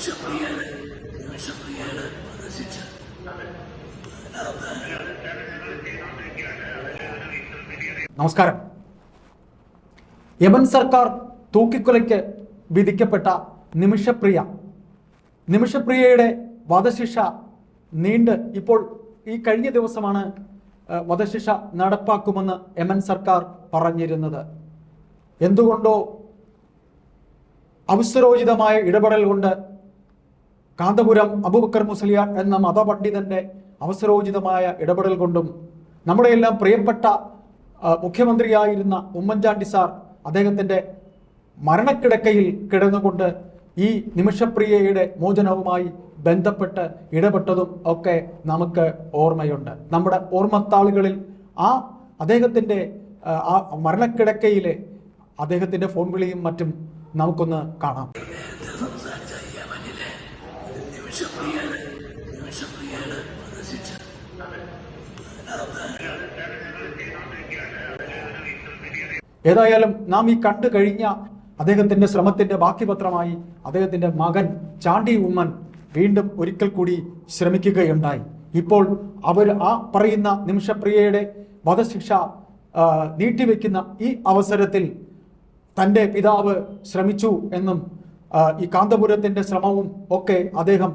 നിമിഷപ്രിയന് ശക്തിയാണ് വധശിക്ഷ നമസ്കാരം. യമൻ സർക്കാർ തൂക്കിക്കൊലയ്ക്ക് വിധിക്കപ്പെട്ട നിമിഷപ്രിയ. നിമിഷപ്രിയയുടെ വധശിക്ഷ നീണ്ട് ഇപ്പോൾ ഈ കഴിഞ്ഞ ദിവസമാണ് വധശിക്ഷ നടപ്പാക്കുമെന്ന് യമൻ സർക്കാർ പറഞ്ഞിരുന്നത്. എന്തുകൊണ്ടോ അവസരോചിതമായ ഇടപെടൽ കൊണ്ട് കാന്തപുരം അബുബക്കർ മുസ്ലിയാർ എന്ന മതപണ്ഡിതന്റെ അവസരോചിതമായ ഇടപെടൽ കൊണ്ടും നമ്മുടെ എല്ലാം പ്രിയപ്പെട്ട മുഖ്യമന്ത്രിയായിരുന്ന ഉമ്മൻചാണ്ടി സാർ അദ്ദേഹത്തിന്റെ മരണക്കിടക്കയിൽ കിടന്നുകൊണ്ട് ഈ നിമിഷപ്രിയയുടെ മോചനവുമായി ബന്ധപ്പെട്ട് ഇടപെട്ടതും ഒക്കെ നമുക്ക് ഓർമ്മയുണ്ട്. നമ്മുടെ ഓർമ്മത്താളുകളിൽ ആ അദ്ദേഹത്തിന്റെ ആ, മരണക്കിടക്കയിലെ അദ്ദേഹത്തിന്റെ ഫോൺ വിളിയും മറ്റും നമുക്കൊന്ന് കാണാം. നിമിഷപ്രിയന് നിമിഷപ്രിയന് വധശിക്ഷ ഏതായാലും നാം ഈ കണ്ടു കഴിഞ്ഞ അദ്ദേഹത്തിന്റെ ശ്രമത്തിന്റെ ബാക്കി പത്രമായി അദ്ദേഹത്തിന്റെ മകൻ ചാണ്ടി ഉമ്മൻ വീണ്ടും ഒരിക്കൽ കൂടി ശ്രമിക്കുകയുണ്ടായി. ഇപ്പോൾ അവർ ആ പറയുന്ന നിമിഷപ്രിയയുടെ വധശിക്ഷ നീട്ടിവെക്കുന്ന ഈ അവസരത്തിൽ തന്റെ പിതാവ് ശ്രമിച്ചു എന്നും ഈ കാന്തപുരത്തിന്റെ ശ്രമവും ഒക്കെ അദ്ദേഹം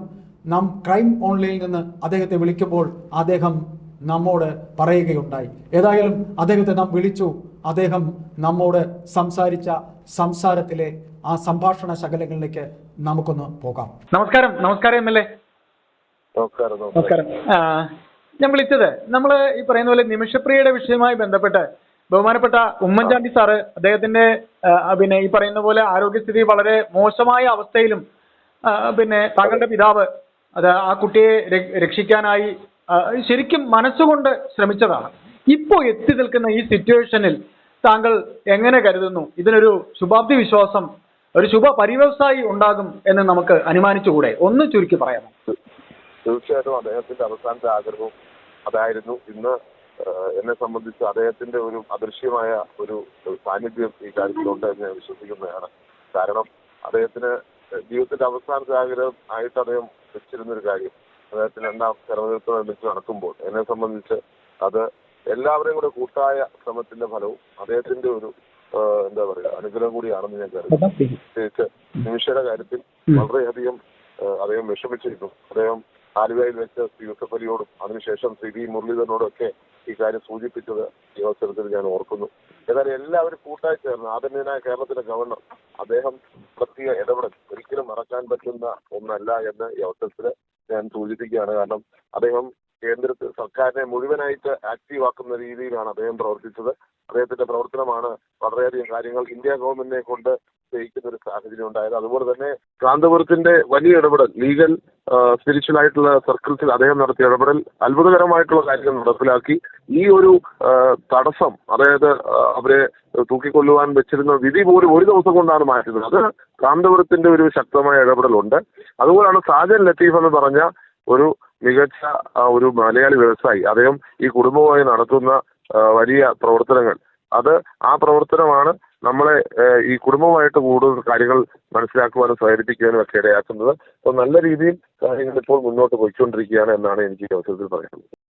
നാം ക്രൈം ഓൺലൈനിൽ നിന്ന് അദ്ദേഹത്തെ വിളിക്കുമ്പോൾ അദ്ദേഹം നമ്മോട് പറയുകയുണ്ടായി. ഏതായാലും അദ്ദേഹത്തെ നാം വിളിച്ചു. അദ്ദേഹം നമ്മോട് സംസാരിച്ച സംസാരത്തിലെ ആ സംഭാഷണ ശകലങ്ങളിലേക്ക് നമുക്കൊന്ന് പോകാം. നമസ്കാരം. നമസ്കാരം എം എൽ എ. നമസ്കാരം ഞാൻ വിളിച്ചത് നമ്മൾ ഈ പറയുന്ന പോലെ നിമിഷപ്രിയയുടെ വിഷയവുമായി ബന്ധപ്പെട്ട് ബഹുമാനപ്പെട്ട ഉമ്മൻചാണ്ടി സാറ് അദ്ദേഹത്തിന്റെ പിന്നെ ഈ പറയുന്ന പോലെ ആരോഗ്യസ്ഥിതി വളരെ മോശമായ അവസ്ഥയിലും പിന്നെ താങ്കളുടെ പിതാവ് അത് ആ കുട്ടിയെ രക്ഷിക്കാനായി ശരിക്കും മനസ്സുകൊണ്ട് ശ്രമിച്ചതാണ്. ഇപ്പോൾ എത്തി നിൽക്കുന്ന ഈ സിറ്റുവേഷനിൽ താങ്കൾ എങ്ങനെ കരുതുന്നു? ഇതിനൊരു ശുഭാപ്തി വിശ്വാസം ഒരു ശുഭ പരിവ്യവസായി ഉണ്ടാകും എന്ന് നമുക്ക് അനുമാനിച്ചുകൂടെ? ഒന്ന് ചുരുക്കി പറയാമോ? തീർച്ചയായിട്ടും അദ്ദേഹത്തിന്റെ അവസാനത്തെ ആഗ്രഹവും അതായിരുന്നു. ഇന്ന് എന്നെ സംബന്ധിച്ച് അദ്ദേഹത്തിന്റെ ഒരു അദൃശ്യമായ ഒരു സാന്നിധ്യം ഈ കാര്യത്തിലുണ്ട് എന്ന് ഞാൻ വിശ്വസിക്കുന്നതാണ്. കാരണം അദ്ദേഹത്തിന് ജീവിതത്തിന്റെ അവസാനത്തെ ആഗ്രഹം ആയിട്ട് അദ്ദേഹം വെച്ചിരുന്ന ഒരു കാര്യം. അദ്ദേഹത്തിന് രണ്ടാം തെരഞ്ഞെടുപ്പ് വെച്ച് നടക്കുമ്പോൾ എന്നെ സംബന്ധിച്ച് അത് എല്ലാവരെയും കൂടെ കൂട്ടായ ശ്രമത്തിന്റെ ഫലവും അദ്ദേഹത്തിന്റെ ഒരു എന്താ പറയുക അനുഗ്രഹം കൂടിയാണെന്ന് ഞാൻ കരുതുന്നു. പ്രത്യേകിച്ച് നിമിഷയുടെ കാര്യത്തിൽ വളരെയധികം അദ്ദേഹം വിഷമിച്ചിരുന്നു. അദ്ദേഹം ആലുവയിൽ വെച്ച് ശ്രീ യൂസഫ് അലിയോടും അതിനുശേഷം ശ്രീ വി മുരളീധരനോടും ഒക്കെ ഈ കാര്യം സൂചിപ്പിച്ചത് ഈ അവസരത്തിൽ ഞാൻ ഓർക്കുന്നു. ഏതായാലും എല്ലാവരും കൂട്ടായി ചേർന്ന് ആദരണീയനായ കേരളത്തിലെ ഗവർണർ അദ്ദേഹം നടത്തിയ ഇടപെടൽ ഒരിക്കലും മറക്കാൻ പറ്റുന്ന ഒന്നല്ല എന്ന് ഈ അവസരത്തിൽ ഞാൻ സൂചിപ്പിക്കുകയാണ്. കാരണം അദ്ദേഹം കേന്ദ്രത്തിൽ സർക്കാരിനെ മുഴുവനായിട്ട് ആക്റ്റീവ് ആക്കുന്ന രീതിയിലാണ് അദ്ദേഹം പ്രവർത്തിച്ചത്. അദ്ദേഹത്തിന്റെ പ്രവർത്തനമാണ് വളരെയധികം കാര്യങ്ങൾ ഇന്ത്യ ഗവൺമെന്റിനെ കൊണ്ട് ചെയ്യിക്കുന്ന ഒരു സാഹചര്യം ഉണ്ടായത്. അതുപോലെ തന്നെ കാന്തപുരത്തിന്റെ വലിയ ഇടപെടൽ ലീഗൽ സ്പിരിച്വൽ ആയിട്ടുള്ള സർക്കിൾസിൽ അദ്ദേഹം നടത്തിയ ഇടപെടൽ അത്ഭുതകരമായിട്ടുള്ള കാര്യങ്ങൾ നടപ്പിലാക്കി. ഈ ഒരു തടസ്സം അതായത് അവരെ തൂക്കിക്കൊല്ലുവാൻ വെച്ചിരുന്ന വിധി പോലും ഒരു ദിവസം കൊണ്ടാണ് മാറ്റുന്നത് അത് കാന്തപുരത്തിന്റെ ഒരു ശക്തമായ ഇടപെടലുണ്ട്. അതുപോലെയാണ് സാജൻ ലത്തീഫ് എന്ന് പറഞ്ഞ ഒരു മികച്ച ഒരു മലയാളി വ്യവസായി. അദ്ദേഹം ഈ കുടുംബമായി നടത്തുന്ന വലിയ പ്രവർത്തനങ്ങൾ. അത് ആ പ്രവർത്തനമാണ് നമ്മളെ ഈ കുടുംബമായിട്ട് കൂടുതൽ കാര്യങ്ങൾ മനസ്സിലാക്കുവാനും പ്രേരിപ്പിക്കുവാനും ഒക്കെ ഇടയാക്കുന്നത്. അപ്പോൾ നല്ല രീതിയിൽ കാര്യങ്ങൾ ഇപ്പോൾ മുന്നോട്ട് പോയിക്കൊണ്ടിരിക്കുകയാണ് എന്നാണ് എനിക്ക് ഈ അവസരത്തിൽ പറയാനുള്ളത്.